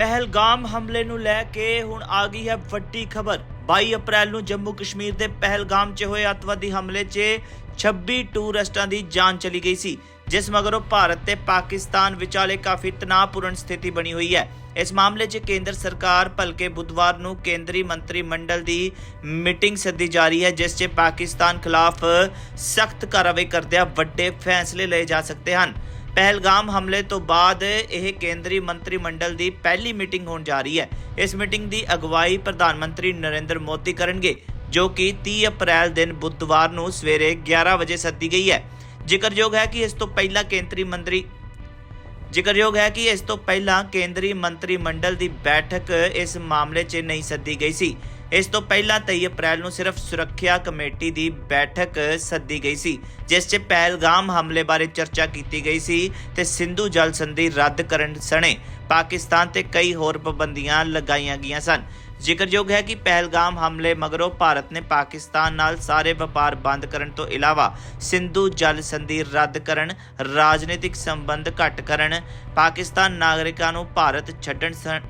ਪਹਿਲਗਾਮ ਹਮਲੇ ਨੂੰ ਲੈ ਕੇ ਹੁਣ ਆ ਗਈ ਹੈ ਵੱਡੀ ਖਬਰ। 22 ਅਪ੍ਰੈਲ ਨੂੰ ਜੰਮੂ ਕਸ਼ਮੀਰ ਦੇ ਪਹਿਲਗਾਮ 'ਚ ਹੋਏ ਅੱਤਵਾਦੀ ਹਮਲੇ 'ਚ 26 ਟੂਰਿਸਟਾਂ ਦੀ ਜਾਨ ਚਲੀ ਗਈ ਸੀ, ਜਿਸ ਮਗਰੋਂ ਭਾਰਤ ਤੇ ਪਾਕਿਸਤਾਨ ਵਿਚਾਲੇ ਕਾਫੀ ਤਣਾਅਪੂਰਨ ਸਥਿਤੀ ਬਣੀ ਹੋਈ ਹੈ। ਇਸ ਮਾਮਲੇ 'ਚ ਕੇਂਦਰ ਸਰਕਾਰ ਭਲਕੇ ਬੁੱਧਵਾਰ ਨੂੰ ਕੇਂਦਰੀ ਮੰਤਰੀ ਮੰਡਲ ਦੀ ਮੀਟਿੰਗ ਸੱਦੀ ਜਾ ਰਹੀ ਹੈ, ਜਿਸ 'ਚ ਪਾਕਿਸਤਾਨ ਖਿਲਾਫ ਸਖਤ ਕਾਰਵਾਈ ਕਰਦਿਆਂ ਵੱਡੇ ਫੈਸਲੇ ਲਏ ਜਾ ਸਕਦੇ ਹਨ। ਪਹਿਲਗਾਮ ਹਮਲੇ ਤੋਂ ਬਾਅਦ ਇਹ ਕੇਂਦਰੀ ਮੰਤਰੀ ਮੰਡਲ ਦੀ ਪਹਿਲੀ ਮੀਟਿੰਗ ਹੋਣ ਜਾ ਰਹੀ ਹੈ। ਇਸ ਮੀਟਿੰਗ ਦੀ ਅਗਵਾਈ ਪ੍ਰਧਾਨ ਮੰਤਰੀ ਨਰਿੰਦਰ ਮੋਦੀ ਕਰਨਗੇ, ਜੋ ਕਿ 30 ਅਪ੍ਰੈਲ ਦਿਨ ਬੁੱਧਵਾਰ ਨੂੰ ਸਵੇਰੇ 11 ਵਜੇ ਸੱਦੀ ਗਈ ਹੈ। ਜ਼ਿਕਰਯੋਗ ਹੈ ਕਿ ਇਸ ਤੋਂ ਪਹਿਲਾਂ ਕੇਂਦਰੀ ਮੰਤਰੀ, ਜ਼ਿਕਰਯੋਗ ਹੈ ਕਿ ਇਸ ਤੋਂ ਪਹਿਲਾਂ ਕੇਂਦਰੀ ਮੰਤਰੀ ਮੰਡਲ ਦੀ ਬੈਠਕ ਇਸ ਮਾਮਲੇ 'ਚ ਨਹੀਂ ਸੱਦੀ ਗਈ ਸੀ। ਇਸ ਤੋਂ ਪਹਿਲਾਂ 23 ਅਪ੍ਰੈਲ ਨੂੰ ਸਿਰਫ ਸੁਰੱਖਿਆ ਕਮੇਟੀ ਦੀ ਬੈਠਕ ਸੱਦੀ ਗਈ ਸੀ, ਜਿਸ 'ਚ ਪਹਿਲਗਾਮ ਹਮਲੇ ਬਾਰੇ ਚਰਚਾ ਕੀਤੀ ਗਈ ਸੀ ਤੇ ਸਿੰਧੂ ਜਲ ਸੰਧੀ ਰੱਦ ਕਰਨ ਸਣੇ ਪਾਕਿਸਤਾਨ ਤੇ ਕਈ ਹੋਰ ਪਾਬੰਦੀਆਂ ਲਗਾਈਆਂ ਗਈਆਂ ਸਨ। ਜ਼ਿਕਰਯੋਗ ਹੈ ਕਿ ਪਹਿਲਗਾਮ ਹਮਲੇ ਮਗਰੋਂ ਭਾਰਤ ਨੇ ਪਾਕਿਸਤਾਨ ਨਾਲ ਸਾਰੇ ਵਪਾਰ ਬੰਦ ਕਰਨ ਤੋਂ ਇਲਾਵਾ ਸਿੰਧੂ ਜਲ ਸੰਧੀ ਰੱਦ ਕਰਨ, ਰਾਜਨੀਤਿਕ ਸੰਬੰਧ ਘੱਟ ਕਰਨ, ਪਾਕਿਸਤਾਨ ਨਾਗਰਿਕਾਂ ਨੂੰ ਭਾਰਤ ਛੱਡਣ ਸ-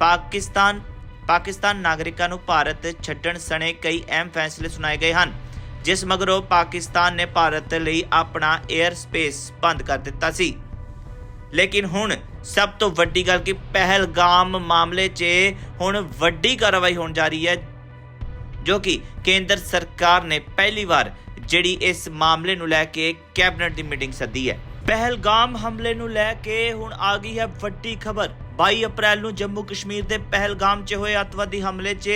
ਪਾਕਿਸਤਾਨ ਪਾਕਿਸਤਾਨ ਨਾਗਰਿਕਾਂ ਨੂੰ ਭਾਰਤ ਛੱਡਣ ਸਣੇ ਕਈ ਅਹਿਮ ਫੈਸਲੇ ਸੁਣਾਏ ਗਏ ਹਨ, ਜਿਸ ਮਗਰੋਂ ਪਾਕਿਸਤਾਨ ਨੇ ਭਾਰਤ ਲਈ ਆਪਣਾ 에ਅਰ ਸਪੇਸ ਬੰਦ ਕਰ ਦਿੱਤਾ ਸੀ। ਲੇਕਿਨ ਹੁਣ ਸਭ ਤੋਂ ਵੱਡੀ ਗੱਲ ਕਿ ਪਹਿਲਗਾਮ ਮਾਮਲੇ 'ਚ ਹੁਣ ਵੱਡੀ ਕਾਰਵਾਈ ਹੋਣ ਜਾ ਰਹੀ ਹੈ, ਜੋ ਕਿ ਕੇਂਦਰ ਸਰਕਾਰ ਨੇ ਪਹਿਲੀ ਵਾਰ ਜਿਹੜੀ ਇਸ ਮਾਮਲੇ ਨੂੰ ਲੈ ਕੇ ਕੈਬਨਿਟ ਦੀ ਮੀਟਿੰਗ ਸੱਦੀ ਹੈ। ਪਹਿਲਗਾਮ ਹਮਲੇ ਨੂੰ ਲੈ ਕੇ ਹੁਣ ਆ ਗਈ ਹੈ ਵੱਡੀ ਖਬਰ। 22 ਅਪ੍ਰੈਲ ਨੂੰ ਜੰਮੂ ਕਸ਼ਮੀਰ ਦੇ ਪਹਿਲਗਾਮ 'ਚ ਹੋਏ ਅੱਤਵਾਦੀ ਹਮਲੇ 'ਚ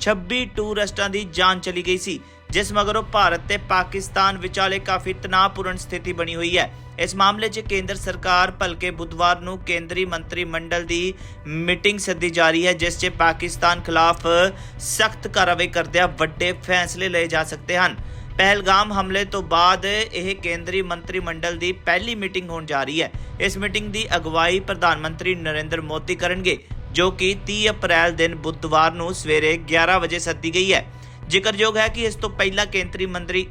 26 ਟੂਰਿਸਟਾਂ ਦੀ ਜਾਨ ਚਲੀ ਗਈ ਸੀ, ਜਿਸ ਮਗਰੋਂ ਭਾਰਤ ਤੇ ਪਾਕਿਸਤਾਨ ਵਿਚਾਲੇ ਕਾਫੀ ਤਣਾਅਪੂਰਨ ਸਥਿਤੀ ਬਣੀ ਹੋਈ ਹੈ। ਇਸ ਮਾਮਲੇ 'ਚ ਕੇਂਦਰ ਸਰਕਾਰ ਭਲਕੇ ਬੁੱਧਵਾਰ ਨੂੰ ਕੇਂਦਰੀ ਮੰਤਰੀ ਮੰਡਲ ਦੀ ਮੀਟਿੰਗ ਸੱਦੀ ਜਾ ਰਹੀ ਹੈ, ਜਿਸ 'ਚ ਪਾਕਿਸਤਾਨ ਖਿਲਾਫ ਸਖਤ ਕਾਰਵਾਈ ਕਰਦਿਆਂ ਵੱਡੇ ਫੈਸਲੇ ਲਏ ਜਾ ਸਕਦੇ ਹਨ। ਪਹਿਲਗਾਮ ਹਮਲੇ ਤੋਂ ਬਾਅਦ ਇਹ ਕੇਂਦਰੀ ਮੰਤਰੀ ਮੰਡਲ ਦੀ ਪਹਿਲੀ ਮੀਟਿੰਗ ਹੋਣ ਜਾ ਰਹੀ ਹੈ। ਇਸ ਮੀਟਿੰਗ ਦੀ ਅਗਵਾਈ ਪ੍ਰਧਾਨ ਮੰਤਰੀ ਨਰਿੰਦਰ ਮੋਦੀ ਕਰਨਗੇ, ਜੋ ਕਿ 30 ਅਪ੍ਰੈਲ ਦਿਨ ਬੁੱਧਵਾਰ ਨੂੰ ਸਵੇਰੇ 11 ਵਜੇ ਸੱਦੀ ਗਈ ਹੈ। ਜ਼ਿਕਰਯੋਗ ਹੈ ਕਿ ਇਸ ਤੋਂ ਪਹਿਲਾਂ ਕੇਂਦਰੀ ਮੰਤਰੀ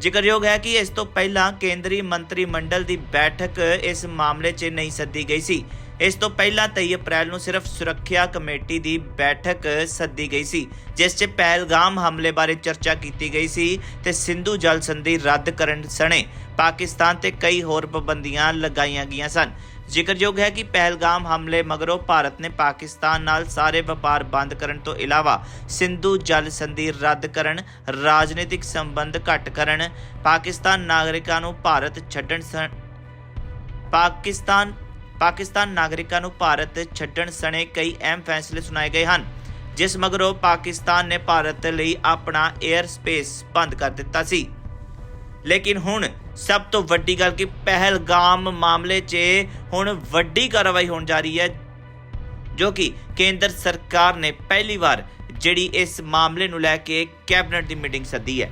ਜ਼ਿਕਰਯੋਗ ਹੈ ਕਿ ਇਸ ਤੋਂ ਪਹਿਲਾਂ ਕੇਂਦਰੀ ਮੰਤਰੀ ਮੰਡਲ ਦੀ ਬੈਠਕ ਇਸ ਮਾਮਲੇ 'ਚ ਨਹੀਂ ਸੱਦੀ ਗਈ ਸੀ। ਇਸ ਤੋਂ ਪਹਿਲਾਂ 23 ਅਪ੍ਰੈਲ ਨੂੰ ਸਿਰਫ ਸੁਰੱਖਿਆ ਕਮੇਟੀ ਦੀ ਬੈਠਕ ਸੱਦੀ ਗਈ ਸੀ, ਜਿਸ 'ਚ ਪਹਿਲਗਾਮ ਹਮਲੇ ਬਾਰੇ ਚਰਚਾ ਕੀਤੀ ਗਈ ਸੀ ਤੇ ਸਿੰਧੂ ਜਲ ਸੰਧੀ ਰੱਦ ਕਰਨ ਸਣੇ ਪਾਕਿਸਤਾਨ ਤੇ ਕਈ ਹੋਰ ਪਾਬੰਦੀਆਂ ਲਗਾਈਆਂ ਗਈਆਂ ਸਨ। ਜ਼ਿਕਰਯੋਗ ਹੈ ਕਿ ਪਹਿਲਗਾਮ ਹਮਲੇ ਮਗਰੋਂ ਭਾਰਤ ਨੇ ਪਾਕਿਸਤਾਨ ਨਾਲ ਸਾਰੇ ਵਪਾਰ ਬੰਦ ਕਰਨ ਤੋਂ ਇਲਾਵਾ ਸਿੰਧੂ ਜਲ ਸੰਧੀ ਰੱਦ ਕਰਨ, ਰਾਜਨੀਤਿਕ ਸੰਬੰਧ ਘੱਟ ਕਰਨ, ਪਾਕਿਸਤਾਨ ਨਾਗਰਿਕਾਂ ਨੂੰ ਭਾਰਤ ਛੱਡਣ ਸ- ਪਾਕਿਸਤਾਨ ਪਾਕਿਸਤਾਨ ਨਾਗਰਿਕਾਂ ਨੂੰ ਭਾਰਤ ਛੱਡਣ ਸਣੇ ਕਈ ਅਹਿਮ ਫੈਸਲੇ ਸੁਣਾਏ ਗਏ ਹਨ, ਜਿਸ ਮਗਰੋਂ ਪਾਕਿਸਤਾਨ ਨੇ ਭਾਰਤ ਲਈ ਆਪਣਾ 에ਅਰ ਸਪੇਸ ਬੰਦ ਕਰ ਦਿੱਤਾ ਸੀ। ਲੇਕਿਨ ਹੁਣ ਸਭ ਤੋਂ ਵੱਡੀ ਗੱਲ ਕਿ ਪਹਿਲਗਾਮ ਮਾਮਲੇ 'ਚ ਹੁਣ ਵੱਡੀ ਕਾਰਵਾਈ ਹੋਣ ਜਾ ਰਹੀ ਹੈ, ਜੋ ਕਿ ਕੇਂਦਰ ਸਰਕਾਰ ਨੇ ਪਹਿਲੀ ਵਾਰ ਜਿਹੜੀ ਇਸ ਮਾਮਲੇ ਨੂੰ ਲੈ ਕੇ ਕੈਬਨਿਟ ਦੀ ਮੀਟਿੰਗ ਸੱਦੀ ਹੈ।